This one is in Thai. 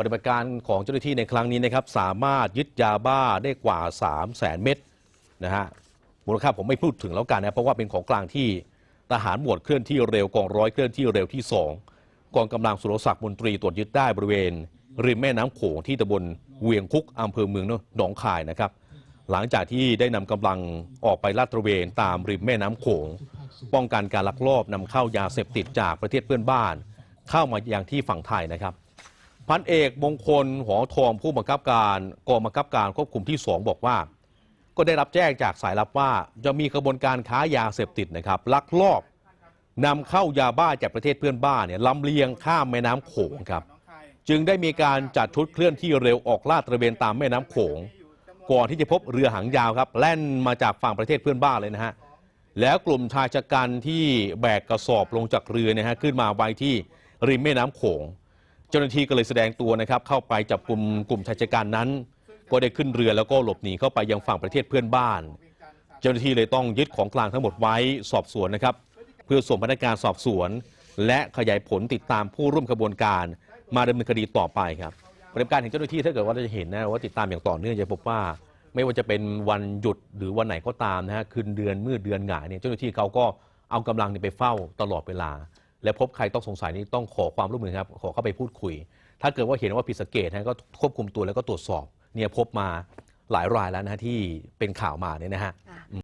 ปฏิบัติการของเจ้าหน้าที่ในครั้งนี้นะครับสามารถยึดยาบ้าได้กว่า 3 0 0แสนเม็ดนะฮะมูลค่าผมไม่พูดถึงแล้วกันนะเพราะว่าเป็นของกลางที่ทหารหมวดเคลื่อนที่เร็วกองร้อยเคลื่อนที่เร็วที่ 2 กองกำลังสุรศักดิ์มนตรีตรวจยึดได้บริเวณ ริมแม่น้ำโขงที่ตำบลเวียงคุกอำเภอเมืองหนองคายนะครับ หลังจากที่ได้นำกำลังออกไปลาดตระเวนตามริมแม่น้ำโขง ป้องกันการลักลอบนำเข้ายาเสพติดจากประเทศเพื่อนบ้าน เข้ามาอยังที่ฝั่งไทยนะครับ พันเอกมงคลหอทองผู้บังคับการกองบังคับการควบคุมที่ 2 บอกว่า ก็ได้รับแจ้งจากสายลับว่าจะมีกระบวนการค้ายาเสพติดนะครับลักลอบนำเข้ายาบ้าจากประเทศเพื่อนบ้านเนี่ยลำเลียงข้ามแม่น้ำโขงครับ จึงได้มีการจัดชุดเคลื่อนที่เร็วออกลาดตระเวนตามแม่น้ำโขง ก่อนที่จะพบเรือหางยาวครับแล่นมาจากฝั่งประเทศเพื่อนบ้านเลยนะฮะแล้วกลุ่มชายชะกันที่แบกกระสอบลงจากเรือเนะฮะขึ้นมาไว้ที่ริมแม่น้ำโขง เจ้าหน้าที่ก็เลยแสดงตัวนะครับเข้าไปจับกลุ่มกลุ่มชายชะกันนั้น ก็ได้ขึ้นเรือแล้วก็หลบหนีเข้าไปยังฝั่งประเทศเพื่อนบ้าน เจ้าหน้าที่เลยต้องยึดของกลางทั้งหมดไว้สอบสวนนะครับ เพื่อส่งพนักงานสอบสวน และขยายผลติดตามผู้ร่วมขบวนการ มาดำเนินคดีต่อไปครับปฏิบัติการของเจ้าหน้าที่ถ้าเกิดว่าเราจะเห็นนะว่าติดตามอย่างต่อเนื่องจะพบว่า ไม่ว่าจะเป็นวันหยุดหรือวันไหนก็ตามนะฮะคืนเดือนมืดเดือนหงายเนี่ยเจ้าหน้าที่เขาก็เอากำลังไปเฝ้าตลอดเวลา และพบใครต้องสงสัยนี้ต้องขอความร่วมมือครับขอเข้าไปพูดคุย ถ้าเกิดว่าเห็นว่าผิดสังเกตนะก็ควบคุมตัวแล้วก็ตรวจสอบ เนี่ยพบมาหลายรายแล้วนะที่เป็นข่าวมาเนี่ยนะฮะ